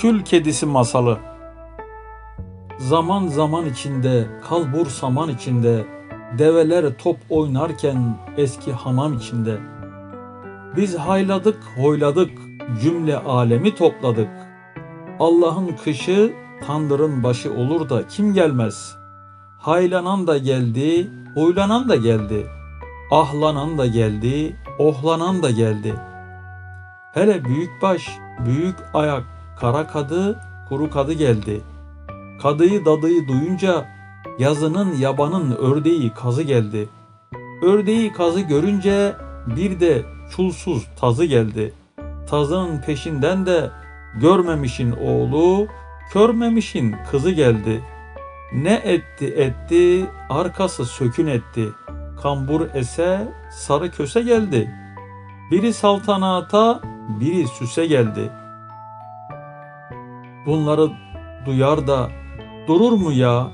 Kül kedisi masalı. Zaman zaman içinde, kalbur saman içinde, develer top oynarken eski hamam içinde. Biz hayladık, hoyladık, cümle alemi topladık. Allah'ın kışı, Tandır'ın başı olur da kim gelmez? Haylanan da geldi, huylanan da geldi. Ahlanan da geldi, ohlanan da geldi. Hele büyükbaş, büyük ayak, kara kadı, kuru kadı geldi. Kadıyı dadıyı duyunca yazının yabanın ördeği kazı geldi. Ördeği kazı görünce bir de çulsuz tazı geldi. Tazının peşinden de görmemişin oğlu, körmemişin kızı geldi. Ne etti etti, arkası sökün etti. Kambur ese sarı köse geldi. Biri saltanata, biri süse geldi. Bunları duyar da durur mu ya?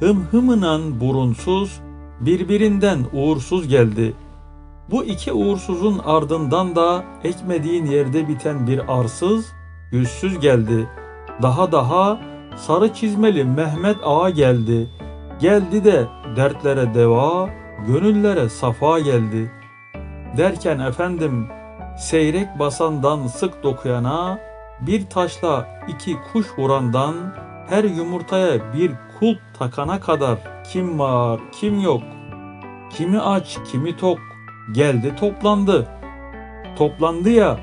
Hım hımınan burunsuz, birbirinden uğursuz geldi. Bu iki uğursuzun ardından da ekmediğin yerde biten bir arsız, yüzsüz geldi. Daha daha sarı çizmeli Mehmet Ağa geldi. Geldi de dertlere deva, gönüllere safa geldi. Derken efendim seyrek basandan sık dokuyana, bir taşla iki kuş vurandan her yumurtaya bir kulp takana kadar kim var kim yok, kimi aç kimi tok geldi toplandı. Toplandı ya.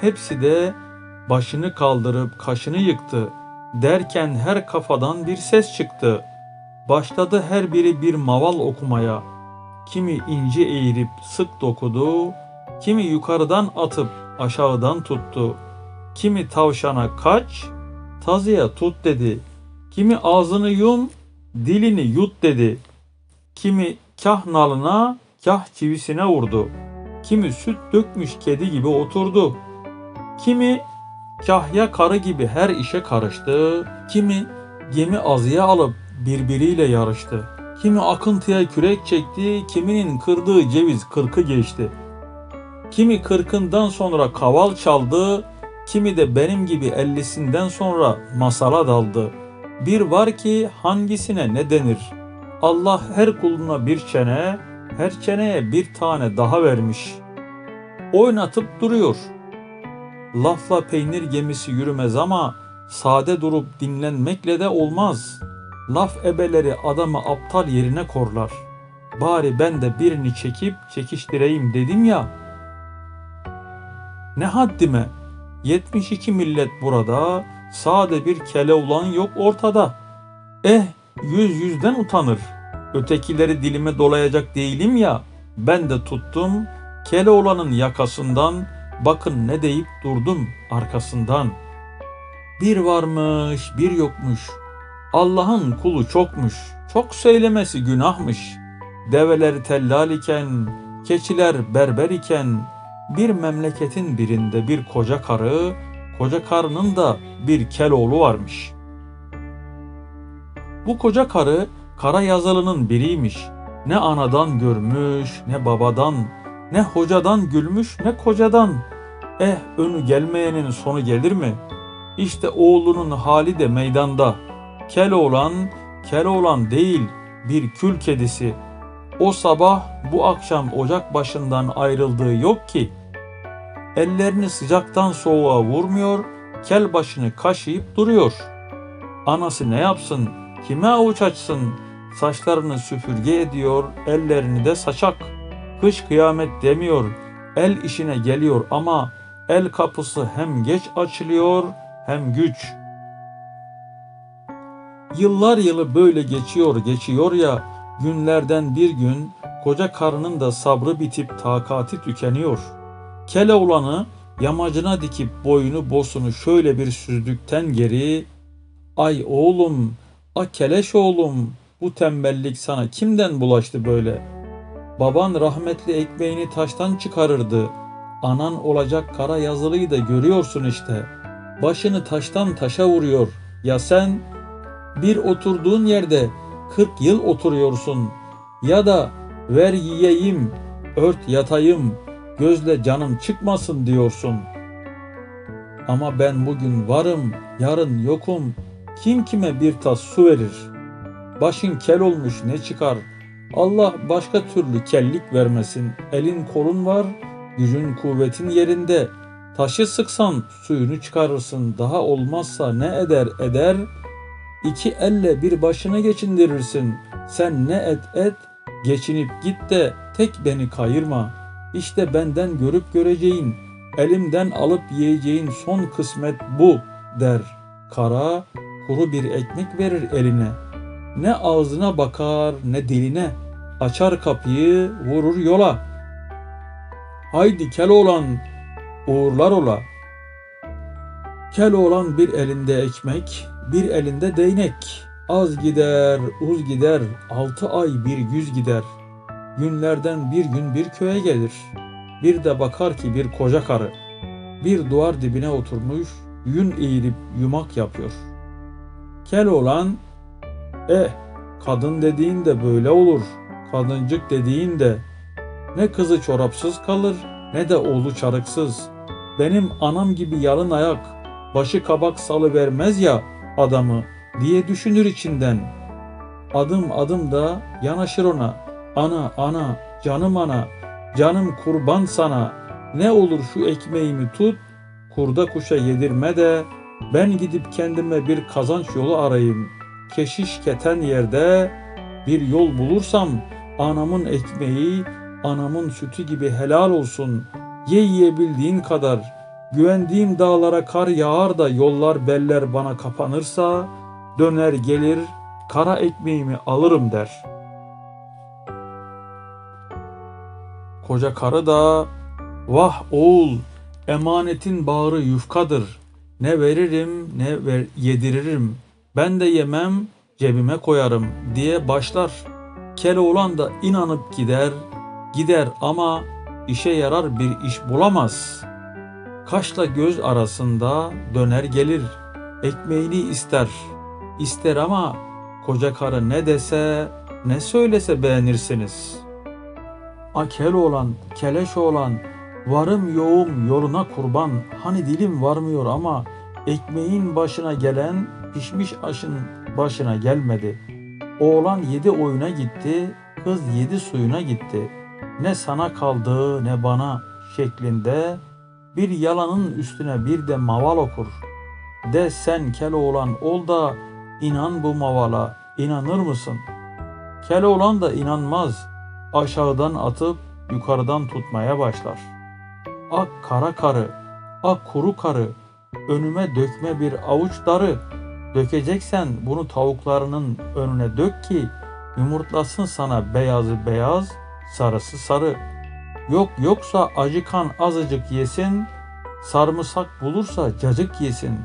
Hepsi de başını kaldırıp kaşını yıktı. Derken her kafadan bir ses çıktı. Başladı her biri bir maval okumaya. Kimi ince eğirip sık dokudu, kimi yukarıdan atıp aşağıdan tuttu. Kimi tavşana kaç, tazıya tut dedi. Kimi ağzını yum, dilini yut dedi. Kimi kah nalına, kah çivisine vurdu. Kimi süt dökmüş kedi gibi oturdu. Kimi kahya karı gibi her işe karıştı. Kimi gemi azıya alıp birbiriyle yarıştı. Kimi akıntıya kürek çekti, kiminin kırdığı ceviz kırkı geçti. Kimi kırkından sonra kaval çaldı, kimi de benim gibi ellisinden sonra masala daldı. Bir var ki hangisine ne denir? Allah her kuluna bir çene, her çeneye bir tane daha vermiş. Oynatıp duruyor. Lafla peynir gemisi yürümez ama sade durup dinlenmekle de olmaz. Laf ebeleri adamı aptal yerine korlar. Bari ben de birini çekip çekiştireyim dedim ya. Ne haddime? 72 millet burada, sade bir kele ulan yok ortada. Eh, yüz yüzden utanır. Ötekileri dilime dolayacak değilim ya. Ben de tuttum, kele olanın yakasından, bakın ne deyip durdum arkasından. Bir varmış, bir yokmuş. Allah'ın kulu çokmuş. Çok söylemesi günahmış. Develer tellal iken, keçiler berber iken, bir memleketin birinde bir koca karı, koca karının da bir keloğlu varmış. Bu koca karı kara yazılının biriymiş. Ne anadan görmüş, ne babadan, ne hocadan gülmüş, ne kocadan. Eh önü gelmeyenin sonu gelir mi? İşte oğlunun hali de meydanda. Keloğlan, Keloğlan değil, bir kül kedisi. O sabah bu akşam ocak başından ayrıldığı yok ki. Ellerini sıcaktan soğuğa vurmuyor, kel başını kaşıyıp duruyor. Anası ne yapsın, kime avuç açsın, saçlarını süpürge ediyor, ellerini de saçak. Kış kıyamet demiyor, el işine geliyor ama el kapısı hem geç açılıyor hem güç. Yıllar yılı böyle geçiyor geçiyor ya, günlerden bir gün koca karının da sabrı bitip takati tükeniyor. Keloğlanı yamacına dikip boyunu bosunu şöyle bir süzdükten geri, ay oğlum, a keleş oğlum, bu tembellik sana kimden bulaştı böyle? Baban rahmetli ekmeğini taştan çıkarırdı. Anan olacak kara yazılıyı da görüyorsun işte. Başını taştan taşa vuruyor. Ya sen bir oturduğun yerde 40 yıl oturuyorsun. Ya da ver yiyeyim, ört yatayım, gözle canım çıkmasın diyorsun. Ama ben bugün varım, yarın yokum. Kim kime bir tas su verir? Başın kel olmuş ne çıkar? Allah başka türlü kellik vermesin. Elin kolun var, gücün kuvvetin yerinde. Taşı sıksan suyunu çıkarırsın. Daha olmazsa ne eder eder. İki elle bir başını geçindirirsin. Sen ne et et, geçinip git de tek beni kayırma. İşte benden görüp göreceğin, elimden alıp yiyeceğin son kısmet bu der. Kara kuru bir ekmek verir eline. Ne ağzına bakar ne diline. Açar kapıyı vurur yola. Haydi Keloğlan uğurlar ola. Keloğlan bir elinde ekmek, bir elinde değnek. Az gider, uz gider, altı ay bir yüz gider. Günlerden bir gün bir köye gelir. Bir de bakar ki bir koca karı. Bir duvar dibine oturmuş, yün eğirip yumak yapıyor. Keloğlan, eh kadın dediğin de böyle olur, kadıncık dediğin de ne kızı çorapsız kalır ne de oğlu çarıksız. Benim anam gibi yalın ayak, başı kabak salı vermez ya adamı diye düşünür içinden. Adım adım da yanaşır ona. Ana ana canım ana canım kurban sana. Ne olur şu ekmeğimi tut kurda kuşa yedirme de ben gidip kendime bir kazanç yolu arayayım. Keşiş keten yerde bir yol bulursam anamın ekmeği anamın sütü gibi helal olsun. Ye yiyebildiğin kadar. Güvendiğim dağlara kar yağar da yollar beller bana kapanırsa döner gelir kara ekmeğimi alırım der. Koca karı da vah oğul emanetin bağrı yufkadır. Ne veririm ne ver, yediririm. Ben de yemem cebime koyarım diye başlar. Keloğlan da inanıp gider, gider ama işe yarar bir iş bulamaz. Kaşla göz arasında döner gelir, ekmeğini ister, ister ama koca karı ne dese, ne söylese beğenirsiniz. A Keloğlan, keleş oğlan, varım yoğum yoluna kurban, hani dilim varmıyor ama ekmeğin başına gelen pişmiş aşın başına gelmedi. Oğlan yedi oyuna gitti, kız yedi suyuna gitti. Ne sana kaldı ne bana şeklinde bir yalanın üstüne bir de maval okur. De sen Keloğlan ol da inan bu mavala, inanır mısın? Keloğlan da inanmaz. Aşağıdan atıp yukarıdan tutmaya başlar. Ak kara karı, ak kuru karı, önüme dökme bir avuç darı. Dökeceksen bunu tavuklarının önüne dök ki yumurtlasın sana beyazı beyaz, sarısı sarı. Yok yoksa acıkan azıcık yesin, sarımsak bulursa cacık yesin.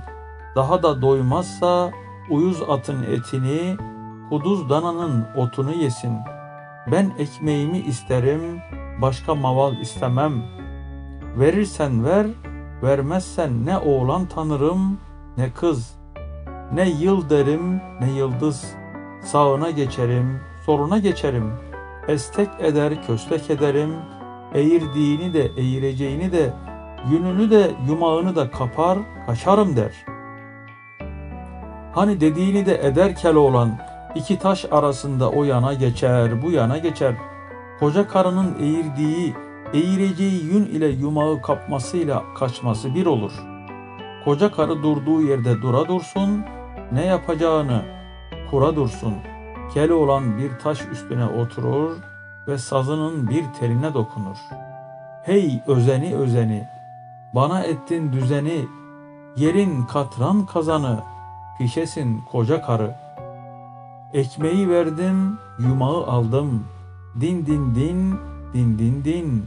Daha da doymazsa uyuz atın etini, kuduz dananın otunu yesin. Ben ekmeğimi isterim, başka maval istemem. Verirsen ver, vermezsen ne oğlan tanırım, ne kız. Ne yıl derim, ne yıldız. Sağına geçerim, soluna geçerim. Estek eder, köstek ederim. Eğirdiğini de, eğireceğini de, yününü de, yumağını da kapar, kaçarım der. Hani dediğini de eder Keloğlan, iki taş arasında o yana geçer, bu yana geçer. Koca karının eğirdiği, eğireceği yün ile yumağı kapmasıyla kaçması bir olur. Koca karı durduğu yerde dura dursun, ne yapacağını kura dursun. Keloğlan bir taş üstüne oturur ve sazının bir teline dokunur. Hey özeni özeni, bana ettin düzeni, yerin katran kazanı, pişesin koca karı. Ekmeği verdim, yumağı aldım, din din din, din din din.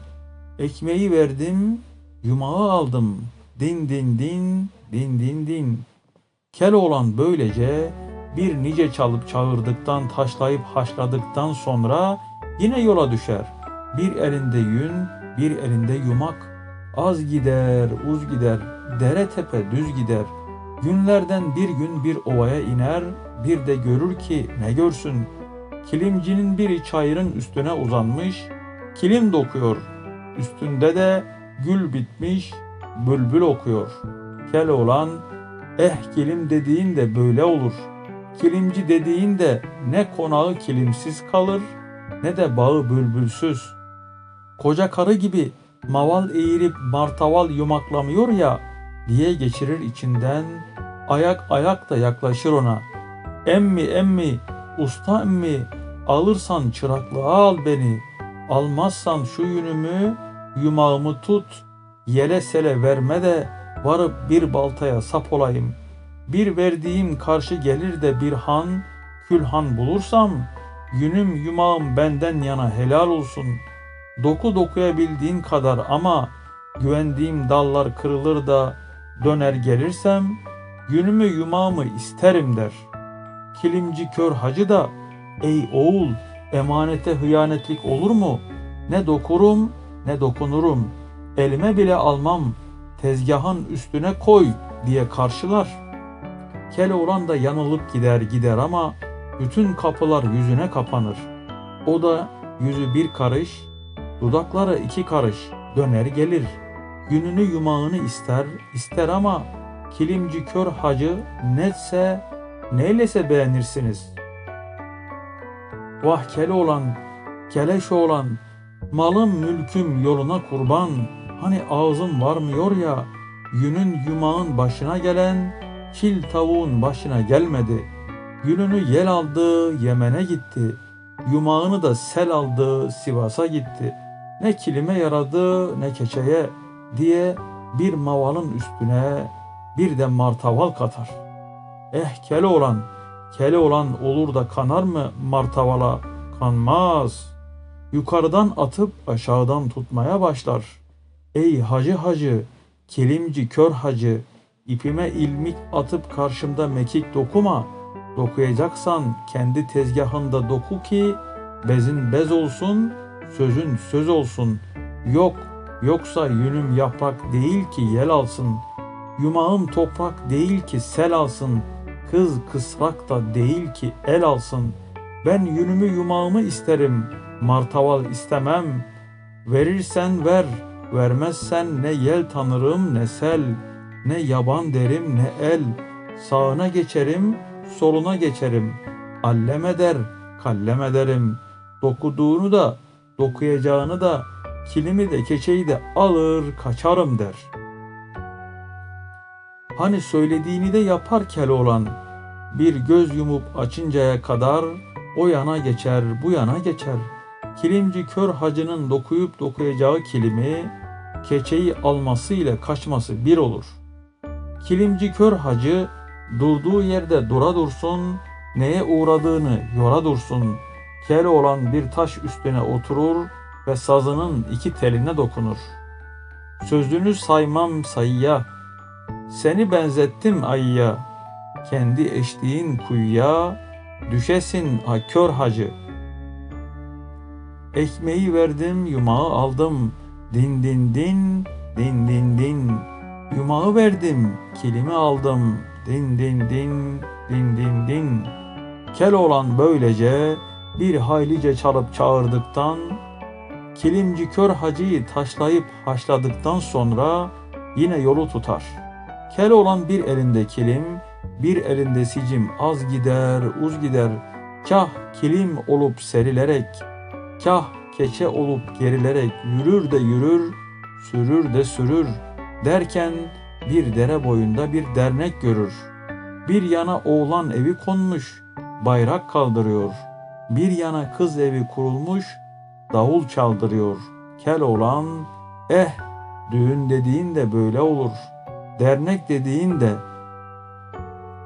Ekmeği verdim, yumağı aldım, din din din, din din din. Keloğlan böylece bir nice çalıp çağırdıktan, taşlayıp haşladıktan sonra yine yola düşer. Bir elinde yün, bir elinde yumak. Az gider, uz gider, dere tepe düz gider. Günlerden bir gün bir ovaya iner, bir de görür ki ne görsün. Kilimcinin biri çayırın üstüne uzanmış, kilim dokuyor. Üstünde de gül bitmiş, bülbül okuyor. Keloğlan eh kilim dediğin de böyle olur. Kilimci dediğin de ne konağı kilimsiz kalır ne de bağı bülbülsüz. Koca karı gibi maval eğirip martaval yumaklamıyor ya diye geçirir içinden ayak ayak da yaklaşır ona. Emmi emmi usta emmi alırsan çıraklığa al beni almazsan şu yünümü yumağımı tut yele sele verme de varıp bir baltaya sap olayım. Bir verdiğim karşı gelir de bir han, külhan bulursam, yünüm yumağım benden yana helal olsun. Doku dokuya bildiğin kadar ama güvendiğim dallar kırılır da döner gelirsem, yünümü yumağımı isterim der. Kilimci kör hacı da, ey oğul emanete hıyanetlik olur mu? Ne dokurum ne dokunurum, elime bile almam, tezgahın üstüne koy diye karşılar.'' Keloğlan da yanılıp gider gider ama bütün kapılar yüzüne kapanır. O da yüzü bir karış, dudakları iki karış döner gelir. Gününü yumağını ister, ister ama kilimci kör hacı netse neylese beğenirsiniz. Vah Keloğlan, keleş oğlan, malım mülküm yoluna kurban, hani ağzım varmıyor ya, yünün yumağın başına gelen kil tavuğun başına gelmedi. Gününü yel aldı, Yemen'e gitti. Yumağını da sel aldı, Sivas'a gitti. Ne kilime yaradı, ne keçeye diye bir mavalın üstüne bir de martaval katar. Eh kele olan, kele olan olur da kanar mı martavala? Kanmaz. Yukarıdan atıp aşağıdan tutmaya başlar. Ey hacı hacı, kilimci kör hacı, İpime ilmik atıp karşımda mekik dokuma. Dokuyacaksan kendi tezgahında doku ki bezin bez olsun, sözün söz olsun. Yok, yoksa yünüm yaprak değil ki yel alsın. Yumağım toprak değil ki sel alsın. Kız kısrak da değil ki el alsın. Ben yünümü yumağımı isterim, martaval istemem. Verirsen ver, vermezsen ne yel tanırım ne sel.'' Ne yaban derim ne el, sağına geçerim, soluna geçerim. Allem eder, kallem ederim. Dokuduğunu da, dokuyacağını da, kilimi de keçeyi de alır kaçarım der. Hani söylediğini de yapar Keloğlan. Bir göz yumup açıncaya kadar o yana geçer, bu yana geçer. Kilimci kör hacının dokuyup dokuyacağı kilimi, keçeyi alması ile kaçması bir olur.'' Kilimci kör hacı durduğu yerde dura dursun, neye uğradığını yora dursun. Kel olan bir taş üstüne oturur ve sazının iki teline dokunur. Sözünü saymam sayıya, seni benzettim ayıya, kendi eştiğin kuyuya, düşesin ha kör hacı. Ekmeği verdim, yumağı aldım, din din din, din din din.'' Yumağı verdim, kilimi aldım. Din din din, din din din. Kel olan böylece bir haylice çalıp çağırdıktan, kilimci kör hacıyı taşlayıp haşladıktan sonra yine yolu tutar. Kel olan bir elinde kilim, bir elinde sicim az gider, uz gider. Kah kilim olup serilerek, kah keçe olup gerilerek yürür de yürür, sürür de sürür.'' Derken bir dere boyunda bir dernek görür. Bir yana oğlan evi konmuş, bayrak kaldırıyor. Bir yana kız evi kurulmuş, davul çaldırıyor. Kel oğlan, eh düğün dediğin de böyle olur. Dernek dediğin de,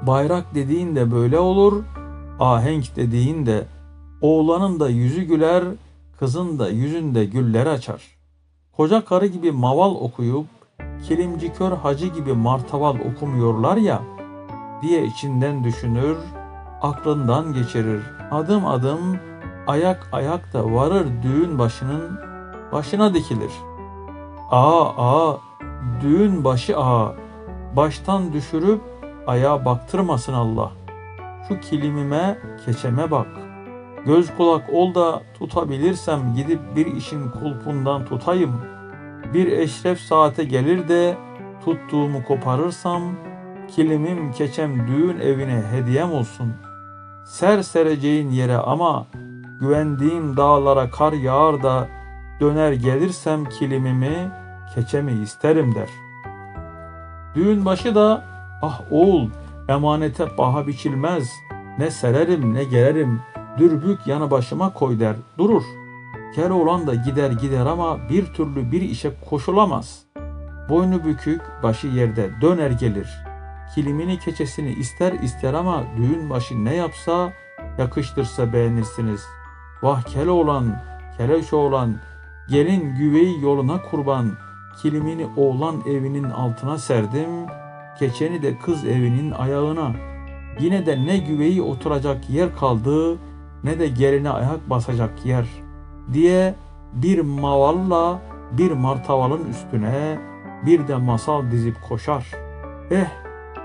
bayrak dediğin de böyle olur. Ahenk dediğin de, oğlanın da yüzü güler, kızın da yüzünde güller açar. Koca karı gibi maval okuyup kilimci kör hacı gibi martaval okumuyorlar ya diye içinden düşünür, aklından geçirir. Adım adım ayak ayak da varır düğün başının başına dikilir. Aa aa düğün başı aa baştan düşürüp ayağa baktırmasın Allah. Şu kilimime keçeme bak. Göz kulak ol da tutabilirsem gidip bir işin kulpundan tutayım.'' Bir eşref saate gelir de tuttuğumu koparırsam, kilimim keçem düğün evine hediyem olsun. Ser sereceğin yere ama güvendiğim dağlara kar yağar da döner gelirsem kilimimi keçemi isterim der. Düğün başı da ah oğul emanete paha biçilmez ne sererim ne gererim dürbük yanı başıma koy der durur. Keloğlan da gider gider ama bir türlü bir işe koşulamaz. Boynu bükük başı yerde döner gelir. Kilimini keçesini ister ister ama düğün başı ne yapsa yakıştırsa beğenirsiniz. Vah Keloğlan, Keleş oğlan, gelin güveyi yoluna kurban, kilimini oğlan evinin altına serdim, keçeni de kız evinin ayağına. Yine de ne güveyi oturacak yer kaldı, ne de geline ayak basacak yer diye bir mavalla bir martavalın üstüne bir de masal dizip koşar. Eh,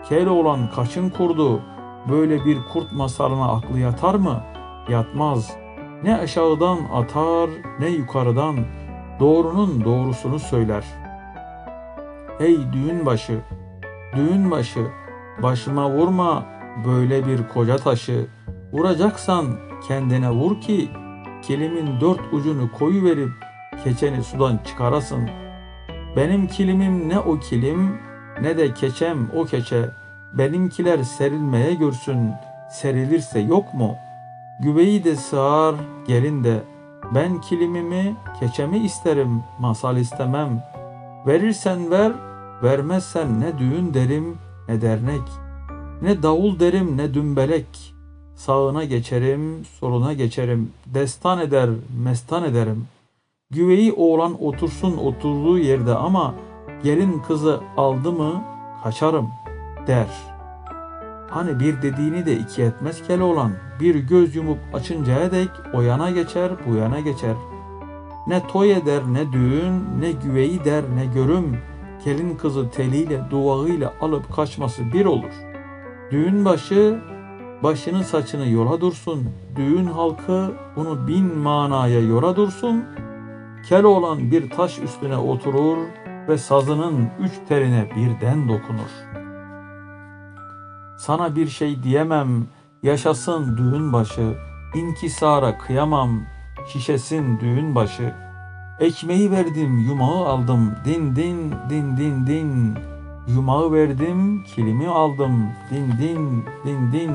Keloğlan kaçın kurdu, böyle bir kurt masalına aklı yatar mı? Yatmaz. Ne aşağıdan atar ne yukarıdan doğrunun doğrusunu söyler. Ey düğün başı, düğün başı, başıma vurma böyle bir koca taşı. Vuracaksan kendine vur ki kilimin dört ucunu koyu verip keçeni sudan çıkarasın. Benim kilimim ne o kilim ne de keçem o keçe. Benimkiler serilmeye görsün, serilirse yok mu? Güveyi de sığar, gelin de. Ben kilimimi, keçemi isterim, masal istemem. Verirsen ver, vermezsen ne düğün derim, ne dernek. Ne davul derim, ne dümbelek. Sağına geçerim, soluna geçerim. Destan eder, mestan ederim. Güveyi oğlan otursun oturduğu yerde ama gelin kızı aldı mı kaçarım der. Hani bir dediğini de iki etmez Keloğlan. Bir göz yumup açıncaya dek o yana geçer bu yana geçer. Ne toy eder ne düğün ne güveyi der ne görüm. Gelin kızı teliyle duvağıyla alıp kaçması bir olur. Düğün başı başını saçını yola dursun. Düğün halkı bunu bin manaya yora dursun. Keloğlan bir taş üstüne oturur ve sazının üç teline birden dokunur. Sana bir şey diyemem, yaşasın düğün başı, inkisara kıyamam, şişesin düğün başı. Ekmeği verdim, yumağı aldım, din din din din din. Yumağı verdim, kilimi aldım, din din din din.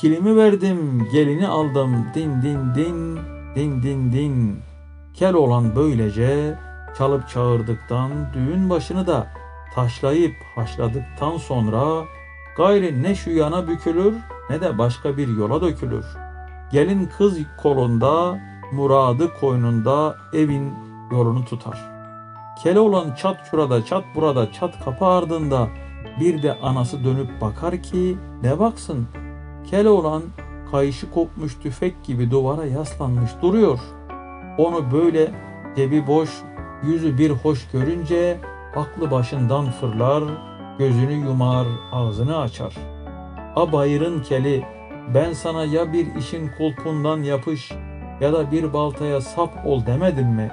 Kilimi verdim, gelini aldım, din din din din din din. Kel olan böylece çalıp çağırdıktan düğün başını da taşlayıp haşladıktan sonra gayri ne şu yana bükülür ne de başka bir yola dökülür. Gelin kız kolunda, muradı koynunda evin yolunu tutar. Keloğlan çat şurada çat burada çat kapı ardında bir de anası dönüp bakar ki ne baksın. Keloğlan kayışı kopmuş tüfek gibi duvara yaslanmış duruyor. Onu böyle cebi boş, yüzü bir hoş görünce aklı başından fırlar, gözünü yumar, ağzını açar. A bayırın keli, ben sana ya bir işin kulpundan yapış ya da bir baltaya sap ol demedim mi?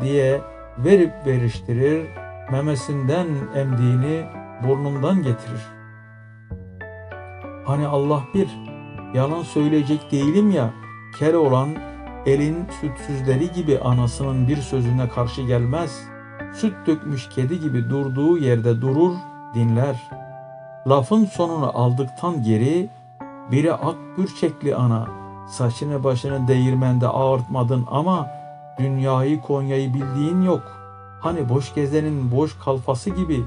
diye verip veriştirir, memesinden emdiğini burnundan getirir. Hani Allah bir, yalan söyleyecek değilim ya, kel olan elin sütsüzleri gibi anasının bir sözüne karşı gelmez. Süt dökmüş kedi gibi durduğu yerde durur, dinler. Lafın sonunu aldıktan geri biri ak bürçekli ana saçını başını değirmende ağırtmadın ama dünyayı Konya'yı bildiğin yok. Hani boş gezenin boş kalfası gibi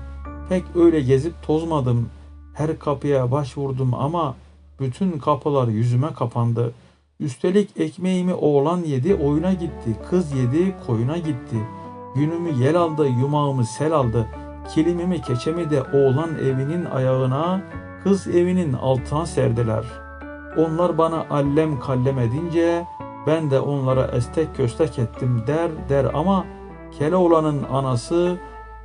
pek öyle gezip tozmadım. Her kapıya başvurdum ama bütün kapılar yüzüme kapandı. Üstelik ekmeğimi oğlan yedi oyuna gitti. Kız yedi koyuna gitti. Günümü yel aldı yumağımı sel aldı. Kilimimi keçemi de oğlan evinin ayağına kız evinin altına serdiler. Onlar bana allem kallem edince ben de onlara estek köstek ettim der der ama Keloğlan'ın anası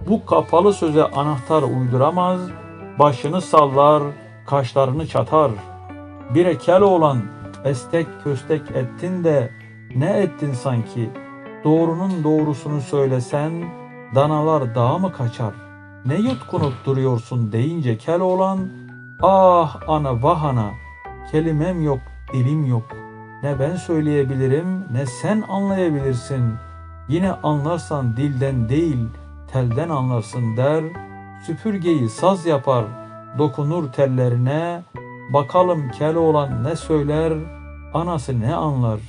bu kapalı söze anahtar uyduramaz, başını sallar, kaşlarını çatar. Bire Keloğlan estek köstek ettin de ne ettin sanki? Doğrunun doğrusunu söylesen danalar dağa mı kaçar? ne yutkunup duruyorsun deyince Keloğlan ah ana vah ana kelimem yok dilim yok ne ben söyleyebilirim ne sen anlayabilirsin yine anlarsan dilden değil telden anlarsın der süpürgeyi saz yapar dokunur tellerine bakalım Keloğlan ne söyler anası ne anlar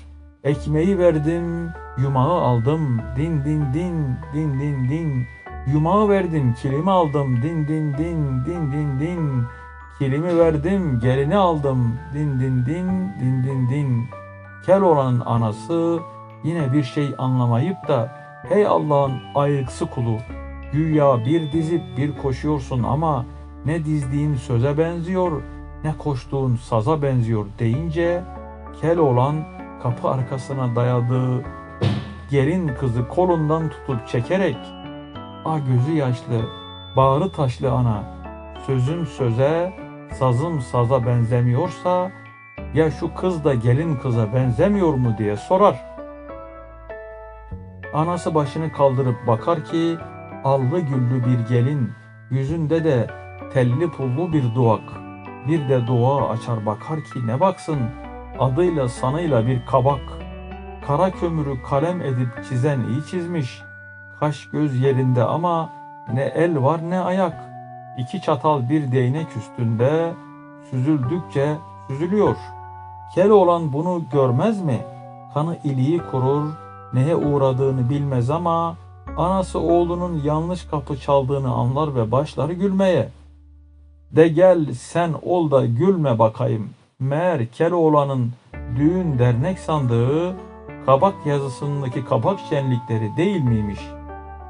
ekmeği verdim yumağı aldım din din din din din din yumağı verdim kilimi aldım din din din din din din kilimi verdim gelini aldım din din din din din din Keloğlan'ın anası yine bir şey anlamayıp da hey Allah'ın ayrıksı kulu güya bir dizip bir koşuyorsun ama ne dizdiğin söze benziyor ne koştuğun saza benziyor deyince Keloğlan kapı arkasına dayadığı gelin kızı kolundan tutup çekerek a gözü yaşlı, bağrı taşlı ana, sözüm söze, sazım saza benzemiyorsa ya şu kız da gelin kıza benzemiyor mu diye sorar. Anası başını kaldırıp bakar ki allı güllü bir gelin, yüzünde de telli pullu bir duvak. Bir de dua açar bakar ki ne baksın adıyla sanıyla bir kabak. Kara kömürü kalem edip çizen iyi çizmiş. Kaş göz yerinde ama ne el var ne ayak. İki çatal bir değnek üstünde süzüldükçe süzülüyor. Keloğlan bunu görmez mi? Kanı iliği kurur, neye uğradığını bilmez ama anası oğlunun yanlış kapı çaldığını anlar ve başlar gülmeye. De gel sen ol da gülme bakayım. Meğer Keloğlan'ın düğün dernek sandığı kabak yazısındaki kabak şenlikleri değil miymiş?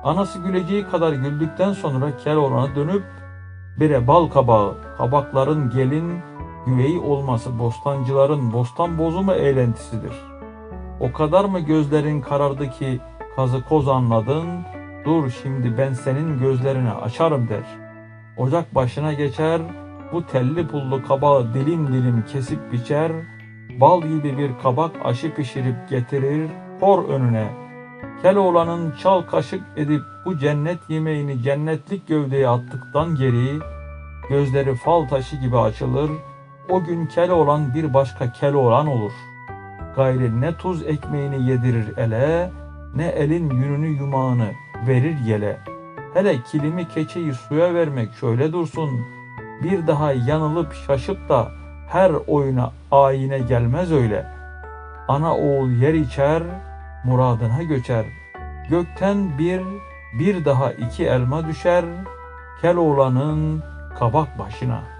Anası güleceği kadar güldükten sonra Keloğlan'a dönüp bire bal kabağı, kabakların gelin güveyi olması bostancıların bostan bozumu eğlentisidir. O kadar mı gözlerin karardı ki kazı koz anladın, dur şimdi ben senin gözlerini açarım der. Ocak başına geçer, bu telli pullu kabağı dilim dilim kesip biçer, bal gibi bir kabak aşı pişirip getirir kor önüne. Keloğlan'ın çal kaşık edip bu cennet yemeğini cennetlik gövdeye attıktan geri, gözleri fal taşı gibi açılır, o gün Keloğlan bir başka Keloğlan olur. Gayri ne tuz ekmeğini yedirir ele, ne elin yününü yumağını verir yele. Hele kilimi keçeyi suya vermek şöyle dursun, bir daha yanılıp şaşıp da her oyuna ayine gelmez öyle. Ana oğul yer içer, muradına göçer. Gökten bir, bir daha iki elma düşer, Keloğlan'ın kabak başına.''